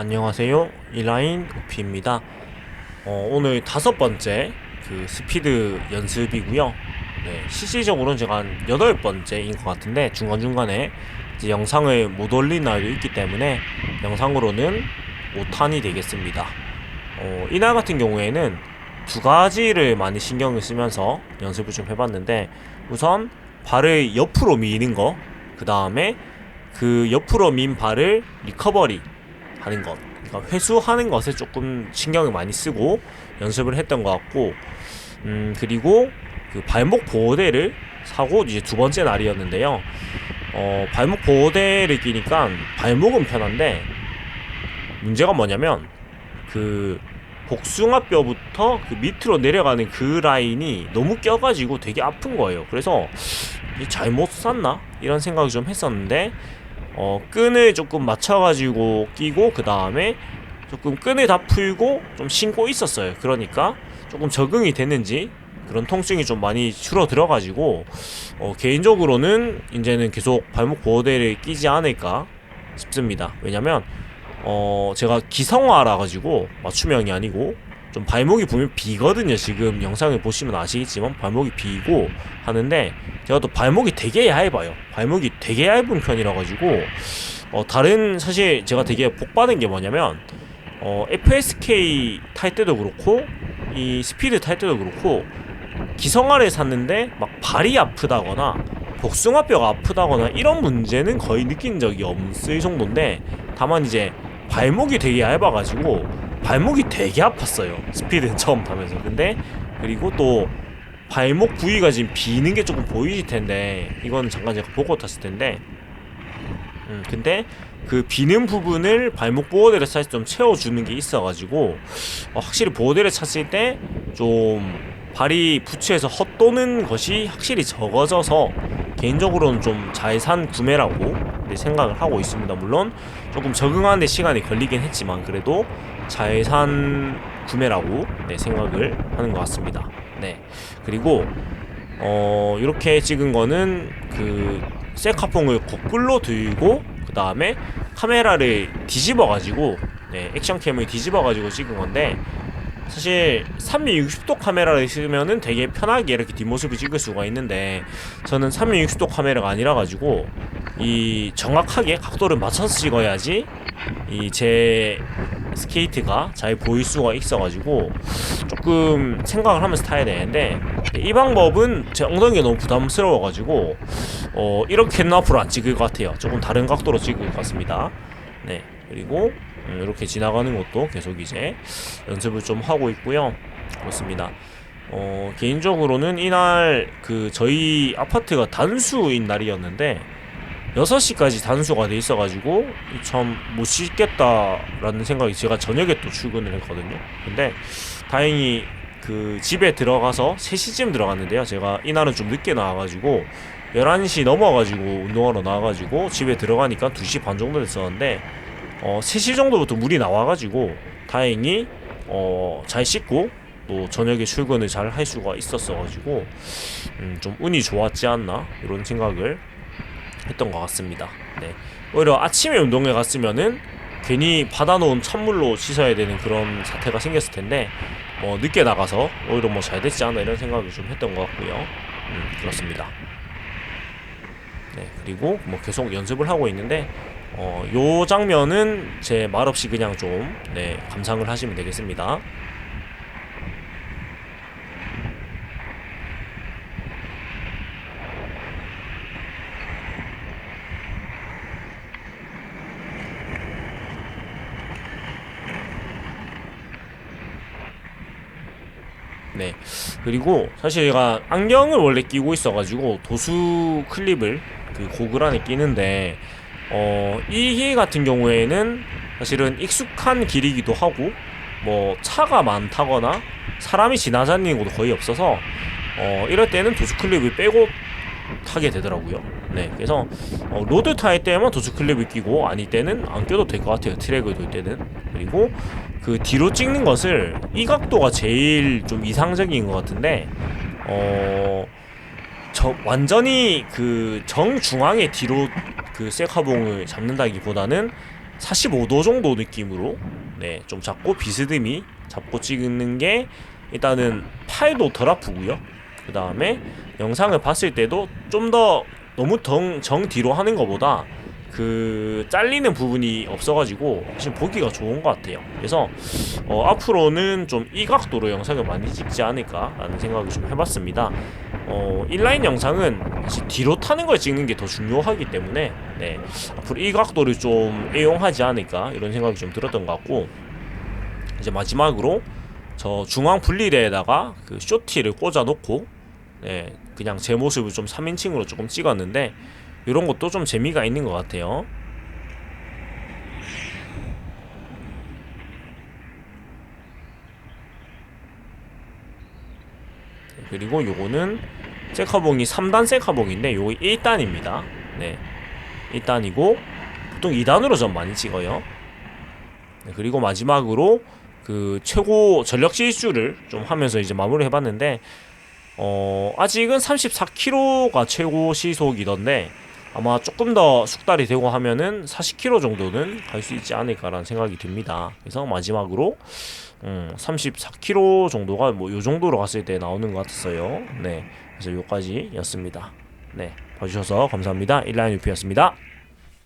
안녕하세요. 이라인 오피입니다. 어, 오늘 다섯 번째 그 스피드 연습이고요. 네, 실질적으로는 제가 한 여덟 번째인 것 같은데 중간중간에 이제 영상을 못 올린 날도 있기 때문에 영상으로는 5탄이 되겠습니다. 어, 이날 같은 경우에는 두 가지를 많이 신경을 쓰면서 연습을 좀 해봤는데 우선 발을 옆으로 미는 거, 그 다음에 그 옆으로 민 발을 리커버리 하는 것, 그러니까 회수하는 것에 조금 신경을 많이 쓰고 연습을 했던 것 같고, 음 그리고 그 발목 보호대를 사고 이제 두 번째 날이었는데요. 어 발목 보호대를 끼니까 발목은 편한데 문제가 뭐냐면 그 복숭아뼈부터 그 밑으로 내려가는 그 라인이 너무 껴가지고 되게 아픈 거예요. 그래서 잘못 샀나 이런 생각을 좀 했었는데 어, 끈을 조금 맞춰가지고 끼고 그 다음에 조금 끈을 다 풀고 좀 신고 있었어요. 그러니까 조금 적응이 됐는지 그런 통증이 좀 많이 줄어들어가지고 어, 개인적으로는 이제는 계속 발목 보호대를 끼지 않을까 싶습니다. 왜냐면 어, 제가 기성화라 가지고 맞춤형이 아니고 좀 발목이 보면 비거든요. 지금 영상을 보시면 아시겠지만 발목이 비고 하는데 제가 또 발목이 되게 얇아요. 발목이 되게 얇은 편이라 가지고 어 다른 사실 제가 되게 복 받은 게 뭐냐면 어 FSK 탈 때도 그렇고 이 스피드 탈 때도 그렇고 기성화를 샀는데 막 발이 아프다거나 복숭아뼈가 아프다거나 이런 문제는 거의 느낀 적이 없을 정도인데 다만 이제 발목이 되게 얇아가지고 발목이 되게 아팠어요. 스피드 처음 타면서. 근데 그리고 또 발목 부위가 지금 비는 게 조금 보이실 텐데 이건 잠깐 제가 보고 탔을 텐데 음 근데 그 비는 부분을 발목 보호대를 사실 좀 채워주는 게 있어가지고 어, 확실히 보호대를 찼을 때 좀 발이 부츠에서 헛도는 것이 확실히 적어져서 개인적으로는 좀 잘 산 구매라고 네, 생각을 하고 있습니다. 물론 조금 적응하는데 시간이 걸리긴 했지만 그래도 잘 산 구매라고 네, 생각을 하는 것 같습니다. 네 그리고 어 이렇게 찍은 거는 그 셀카봉을 거꾸로 들고 그 다음에 카메라를 뒤집어 가지고 네, 액션캠을 뒤집어 가지고 찍은 건데 사실 360도 카메라를 쓰면은 되게 편하게 이렇게 뒷모습을 찍을 수가 있는데 저는 360도 카메라가 아니라 가지고 이 정확하게 각도를 맞춰서 찍어야지 이 제 스케이트가 잘 보일 수가 있어가지고 조금 생각을 하면서 타야 되는데 이 방법은 제 엉덩이가 너무 부담스러워가지고 어 이렇게는 앞으로 안 찍을 것 같아요. 조금 다른 각도로 찍을 것 같습니다. 네 그리고 음, 이렇게 지나가는 것도 계속 이제 연습을 좀 하고 있고요. 그렇습니다. 어, 개인적으로는 이날 그 저희 아파트가 단수인 날이었는데 6시까지 단수가 돼 있어가지고 참못 쉬겠다라는 생각이 제가 저녁에 또 출근을 했거든요. 근데 다행히 그 집에 들어가서 3시쯤 들어갔는데요. 제가 이날은 좀 늦게 나와가지고 11시 넘어가지고 운동하러 나와가지고 집에 들어가니까 2시 반 정도 됐었는데 어, 3시 정도부터 물이 나와가지고 다행히 어, 잘 씻고 또 저녁에 출근을 잘 할 수가 있었어가지고 음, 좀 운이 좋았지 않나 이런 생각을 했던 것 같습니다. 네. 오히려 아침에 운동회 갔으면은 괜히 받아놓은 찬물로 씻어야 되는 그런 사태가 생겼을 텐데 뭐 늦게 나가서 오히려 뭐 잘 됐지 않나 이런 생각을 좀 했던 것 같고요. 음, 그렇습니다. 네, 그리고 뭐 계속 연습을 하고 있는데 어, 요 장면은 제 말 없이 그냥 좀 네, 감상을 하시면 되겠습니다. 네. 그리고 사실 제가 안경을 원래 끼고 있어가지고 도수 클립을 그 고글 안에 끼는데 어, 이 같은 경우에는 사실은 익숙한 길이기도 하고 뭐 차가 많다거나 사람이 지나다니는 곳도 거의 없어서 어, 이럴 때는 도수 클립을 빼고 타게 되더라고요. 네, 그래서 어, 로드 탈 때만 도수 클립을 끼고 아닐 때는 안 껴도 될 것 같아요. 트랙을 돌 때는 그리고 그 뒤로 찍는 것을 이 각도가 제일 좀 이상적인 것 같은데 어. 저 완전히 그 정중앙의 뒤로 그 셀카봉을 잡는다기보다는 45도 정도 느낌으로 네, 좀 잡고 비스듬히 잡고 찍는 게 일단은 팔도 덜 아프고요. 그 다음에 영상을 봤을 때도 좀 더 너무 정, 정 뒤로 하는 것보다 그 잘리는 부분이 없어가지고 사실 보기가 좋은 것 같아요. 그래서 어, 앞으로는 좀 이 각도로 영상을 많이 찍지 않을까라는 생각을 좀 해봤습니다. 어, 인라인 영상은 사실 뒤로 타는 걸 찍는 게 더 중요하기 때문에 네, 앞으로 이 각도를 좀 애용하지 않을까 이런 생각이 좀 들었던 것 같고 이제 마지막으로 저 중앙 분리대에다가 그 쇼티를 꽂아 놓고 네, 그냥 제 모습을 좀 3인칭으로 조금 찍었는데 이런 것도 좀 재미가 있는 것 같아요. 네, 그리고 요거는 셀카봉이 3단 셀카봉인데 요거 1단입니다. 네. 1단이고 보통 2단으로 좀 많이 찍어요. 네, 그리고 마지막으로 그 최고 전력 질주를 좀 하면서 이제 마무리 해봤는데 어 아직은 34km가 최고 시속이던데 아마 조금 더 숙달이 되고 하면은 40km 정도는 갈 수 있지 않을까라는 생각이 듭니다. 그래서 마지막으로 음, 34km 정도가 뭐 요 정도로 갔을 때 나오는 것 같았어요. 네, 그래서 요까지였습니다. 네, 봐주셔서 감사합니다. 일라인 유피였습니다.